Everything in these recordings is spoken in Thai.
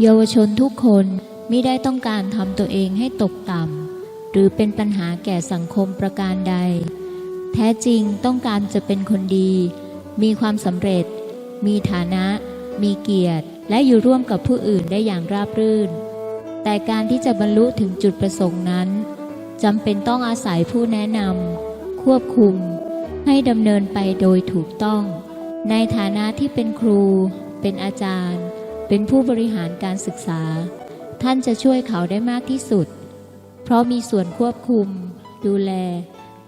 เยาวชนทุกคนไม่ได้ต้องการทำตัวเองให้ตกต่ำหรือเป็นปัญหาแก่สังคมประการใด แท้จริงต้องการจะเป็นคนดี มีความสำเร็จ มีฐานะ มีเกียรติ และอยู่ร่วมกับผู้อื่นได้อย่างราบรื่น แต่การที่จะบรรลุถึงจุดประสงค์นั้นจำเป็นต้องอาศัยผู้แนะนำควบคุม ให้ดำเนินไปโดยถูกต้อง ในฐานะที่เป็นครู เป็นอาจารย์ เป็นผู้บริหารการศึกษา ท่านจะช่วยเขาได้มากที่สุด เพราะมีส่วนควบคุม ดูแล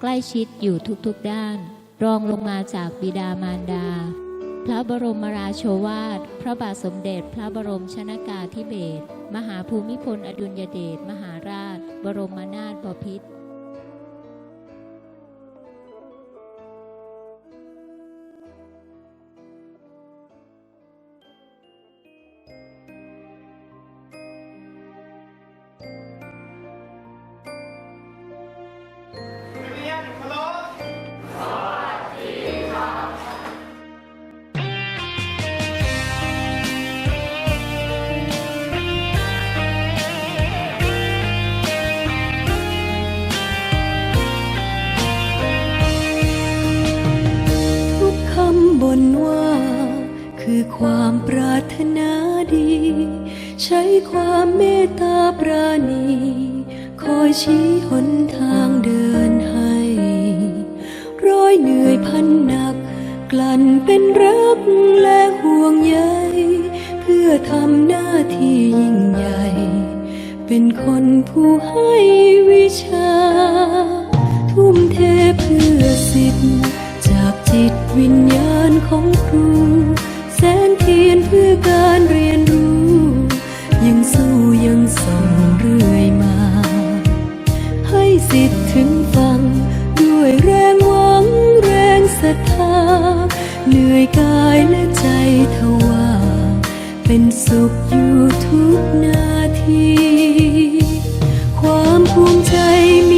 ใกล้ชิดอยู่ทุกๆด้าน รองลงมาจากบิดามารดา พระบรมราโชวาท พระบาทสมเด็จพระบรมชนากาธิเบศรมหาภูมิพลอดุลยเดชมหาราช บรมนาถบพิตร ลั่นเป็นรักและห่วงใยเพื่อทำหน้าที่ยิ่งใหญ่ เป็นคนผู้ให้วิชา ทุ่มเทเพื่อสิทธิ์ จากจิตวิญญาณของครู แสงเทียนเพื่อการเรียนรู้ ยังสู้ยังส่องเรื่อยมา เหนื่อยกายและใจทว่า เป็นสุขอยู่ทุกนาที ความภูมิใจมี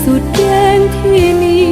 สุดแดงที่มี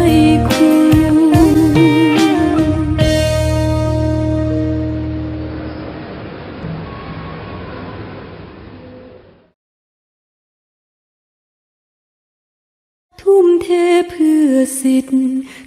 ้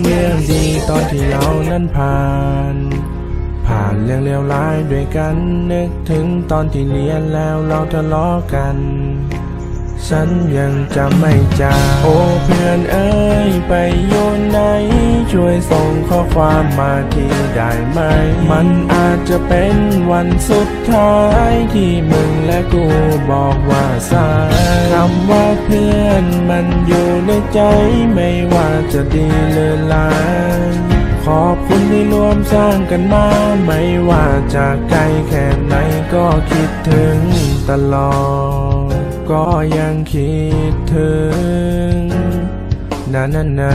เรื่องดีตอนที่เรานั้นผ่าน ผ่านเรื่องเลวร้ายด้วยกันนึกถึงตอนที่เรียนแล้วเราทะเลาะกัน ฉันยังจำไม่จาโอ้เพื่อนเอ้ยไปอยู่ไหน ช่วยส่งข้อความมาทีได้ไหม มันอาจจะเป็นวันสุดท้ายที่มึงและกูบอกว่าสายคำว่าเพื่อนมันอยู่ในใจไม่ว่าจะดีหรือร้ายขอบคุณที่ร่วมสร้างกันมา ไม่ว่าจะไกลแค่ไหนก็คิดถึงตลอด ก็ยังคิดถึง นานานนา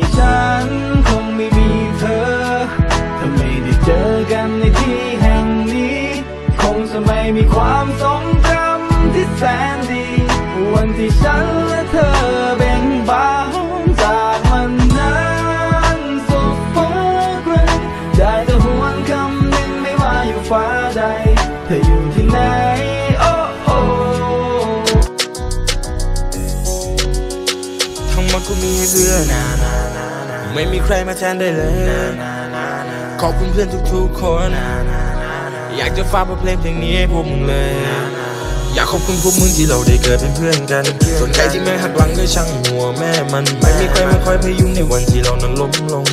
ฉัน ไม่มีใครมาแทนได้เลย ขอบคุณเพื่อนทุกๆคน อยากจะฝากบทเพลงเพลงนี้ให้พวกมึงเลย อยากขอบคุณพวกมึงที่เราได้เกิดเป็นเพื่อนกัน ส่วนใครที่ไม่หักหลังก็ช่างหัวแม่มัน ไม่มีใครมาคอยพยุงในวันที่เรานั้นล้มลง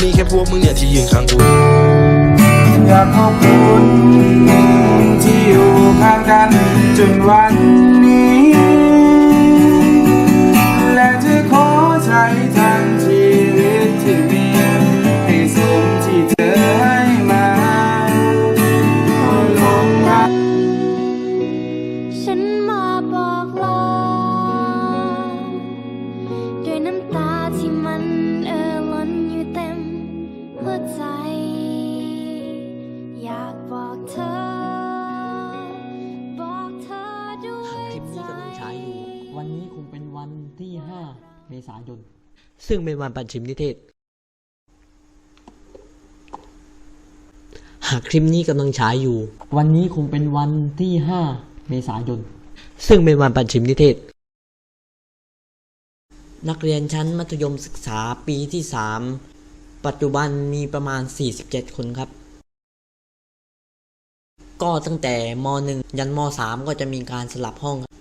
มีแค่พวกมึงเนี่ยที่ยืนข้างกูอยากขอบคุณที่อยู่ข้างกันจนวัน ซึ่งเป็นวันปัญชิมนิเทศ หากคลิปนี้กำลังฉายอยู่ วันนี้คงเป็นวันที่ 5 เมษายน ซึ่งเป็นวันปัญชิมนิเทศ นักเรียนชั้นมัธยมศึกษาปีที่ 3 ปัจจุบันมีประมาณ 47 คนครับก็ตั้งแต่ม .1 ยันม .3 ก็จะมีการสลับห้องครั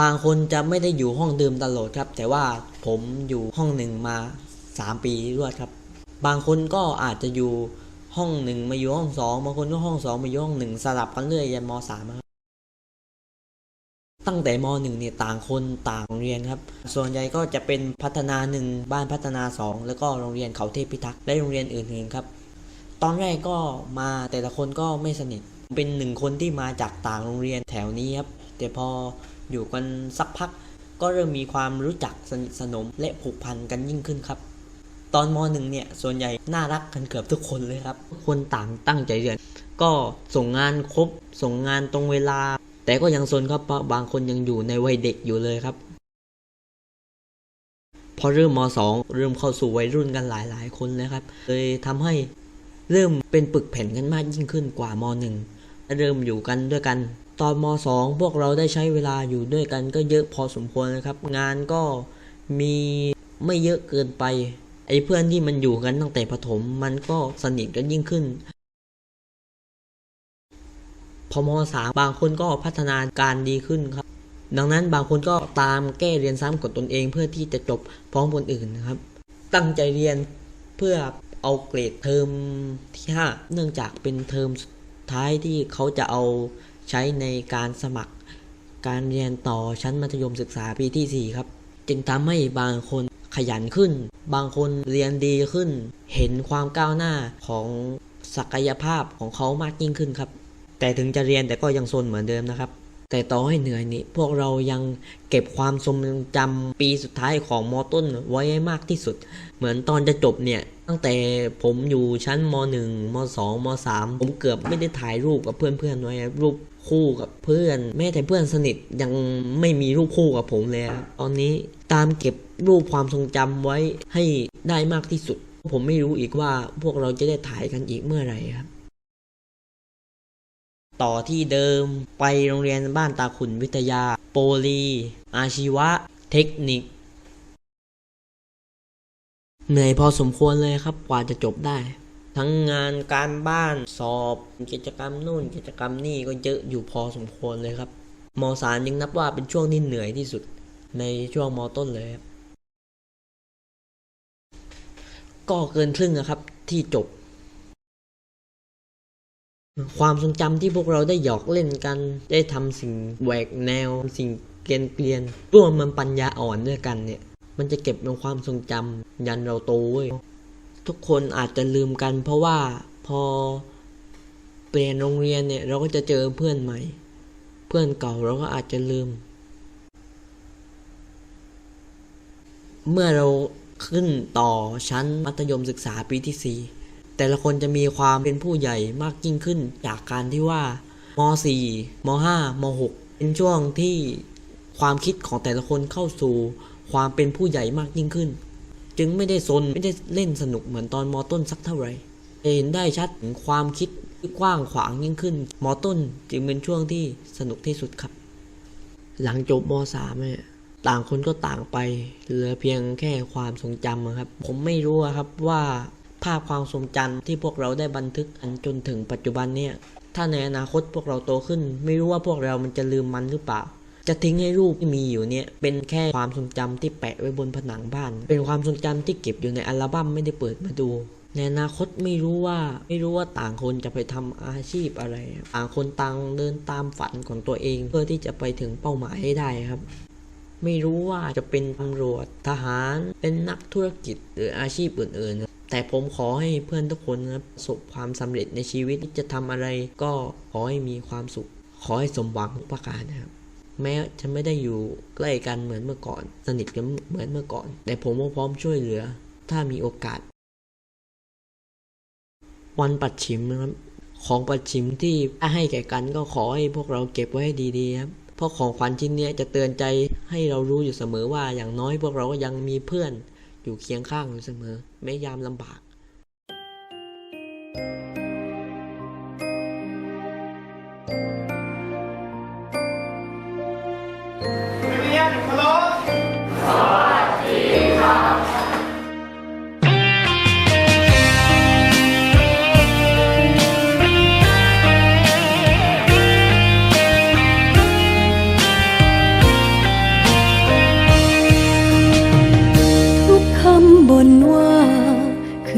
บางคนจะไม่ได้อยู่ห้องเดิมตลอดครับ แต่ว่าผมอยู่ห้องหนึ่งมา 3 ปีรวดครับ บางคนก็อาจจะอยู่ห้องหนึ่งมาอยู่ห้องสองบางคนก็ห้องสองมาอยู่ห้องหนึ่งสลับกันเรื่อยยันม .3 ครับตั้งแต่ม .1 เนี่ยต่างคนต่างเรียนครับ ส่วนใหญ่ก็จะเป็นพัฒนาหนึ่งบ้านพัฒนาสองแล้วก็โรงเรียนเขาเทพพิทักษ์และโรงเรียนอื่นๆครับ ตอนแรกก็มาแต่ละคนก็ไม่สนิทเป็นหนึ่งคนที่มาจากต่างโรงเรียนแถวนี้ครับแต่พอ อยู่กันสักพัก ก็เริ่มมีความรู้จักสนิทสนมและผูกพันกันยิ่งขึ้นครับ ตอนมหนึ่งเนี่ยส่วนใหญ่น่ารักกันเกือบทุกคนเลยครับคนต่างตั้งใจเรียน ก็ส่งงานครบ ส่งงานตรงเวลา แต่ก็ยังซนครับเพราะบางคนยังอยู่ในวัยเด็กอยู่เลยครับพอเริ่มมสองเริ่มเข้าสู่วัยรุ่นกันหลายๆ คนเลยครับ เลยทำให้เริ่มเป็นปึกแผ่นกันมากยิ่งขึ้นกว่ามหนึ่งเริ่มอยู่กันด้วยกัน ตอนมสองพวกเราได้ใช้เวลาอยู่ด้วยกันก็เยอะพอสมควรนะครับ งานก็มีไม่เยอะเกินไป ไอ้เพื่อนที่มันอยู่กันตั้งแต่ประถมมันก็สนิทกันยิ่งขึ้น พอมสามบางคนก็พัฒนาการดีขึ้นครับ ดังนั้นบางคนก็ตามแก้เรียนซ้ำกับตนเองเพื่อที่จะจบพร้อมคนอื่นนะครับ ตั้งใจเรียนเพื่อเอาเกรดเทอมที่ 5 เนื่องจากเป็นเทอมสุดท้ายที่เขาจะเอา ใช้ในการสมัครการเรียนต่อชั้นมัธยมศึกษาปีที่ 4 ครับ จึงทำให้บางคนขยันขึ้น บางคนเรียนดีขึ้น เห็นความก้าวหน้าของศักยภาพของเขามากยิ่งขึ้นครับ แต่ถึงจะเรียนแต่ก็ยังซนเหมือนเดิมนะครับ แต่ต่อให้เหนื่อยนี้พวกเรายังเก็บความทรงจำปีสุดท้ายของมต้นไว้ให้มากที่สุด เหมือนตอนจะจบเนี่ย ตั้งแต่ผมอยู่ชั้นม .1 ม .2 ม .3 ผมเกือบไม่ได้ถ่ายรูปกับเพื่อนๆไว้รูป คู่กับเพื่อน แม้แต่เพื่อนสนิทยังไม่มีรูปคู่กับผมเลยครับตอนนี้ตามเก็บรูปความทรงจำไว้ให้ได้มากที่สุด ผมไม่รู้อีกว่าพวกเราจะได้ถ่ายกันอีกเมื่อไหร่ครับ ต่อที่เดิมไปโรงเรียนบ้านตาขุนวิทยา โปลี อาชีวะ เทคนิค เหนื่อยพอสมควรเลยครับกว่าจะจบได้ ทั้งงานการบ้านสอบ กิจกรรมนู่นกิจกรรมนี่ก็เยอะอยู่พอสมควรเลยครับมสามยังนับว่าเป็นช่วงที่เหนื่อยที่สุดในช่วงมต้นเลยครับก็เกินครึ่งนะครับที่จบ ความทรงจำที่พวกเราได้หยอกเล่นกัน ได้ทำสิ่งแหวกแนว สิ่งเกลียนเกลียนร่วมมันปัญญาอ่อนด้วยกันเนี่ย มันจะเก็บเป็นความทรงจำยันเราโตเว้ย ทุกคนอาจจะลืมกัน เพราะว่าพอเปลี่ยนโรงเรียนเนี่ยเราก็จะเจอเพื่อนใหม่ เพื่อนเก่าเราก็อาจจะลืม เมื่อเราขึ้นต่อชั้นมัธยมศึกษาปีที่ 4 แต่ละคนจะมีความเป็นผู้ใหญ่มากยิ่งขึ้นจากการที่ว่าม4ม5ม6เป็นช่วงที่ความคิดของแต่ละคนเข้าสู่ความเป็นผู้ใหญ่มากยิ่งขึ้น จึงไม่ได้ซนไม่ได้เล่นสนุกเหมือนตอนมต้นสักเท่าไหร่เห็นได้ชัดถึงความคิดที่กว้างขวางยิ่งขึ้นมต้นจึงเป็นช่วงที่สนุกที่สุดครับ หลังจบมสามเนี่ยต่างคนก็ต่างไปเหลือเพียงแค่ความทรงจำครับ ผมไม่รู้ครับว่าภาพความทรงจำที่พวกเราได้บันทึกกันจนถึงปัจจุบันเนี่ย ถ้าในอนาคตพวกเราโตขึ้น ไม่รู้ว่าพวกเรามันจะลืมมันหรือเปล่า จะทิ้งให้รูปที่มีอยู่เนี่ยเป็นแค่ความทรงจำที่แปะไว้บนผนังบ้าน เป็นความทรงจำที่เก็บอยู่ในอัลบั้มไม่ได้เปิดมาดูในอนาคตไม่รู้ว่าไม่รู้ว่าต่างคนจะไปทำอาชีพอะไรต่างคนต่างเดินตามฝันของตัวเอง เพื่อที่จะไปถึงเป้าหมายให้ได้ครับ ไม่รู้ว่าจะเป็นตำรวจทหารเป็นนักธุรกิจหรืออาชีพอื่นๆ แต่ผมขอให้เพื่อนทุกคนนะครับประสบความสำเร็จในชีวิตที่จะทำอะไร ก็ขอให้มีความสุข ขอให้สมหวังทุกประการนะครับ แม้จะไม่ได้อยู่ใกล้กันเหมือนเมื่อก่อน สนิทกันเหมือนเมื่อก่อน แต่ผมก็พร้อมช่วยเหลือ ถ้ามีโอกาส วันปัดฉิมนะครับของปัดฉิมที่ให้แก่กันก็ขอให้พวกเราเก็บไว้ให้ดีๆครับเพราะของขวัญชิ้นนี้จะเตือนใจให้เรารู้อยู่เสมอว่าอย่างน้อยพวกเราก็ยังมีเพื่อนอยู่เคียงข้างอยู่เสมอแม้ยามลำบาก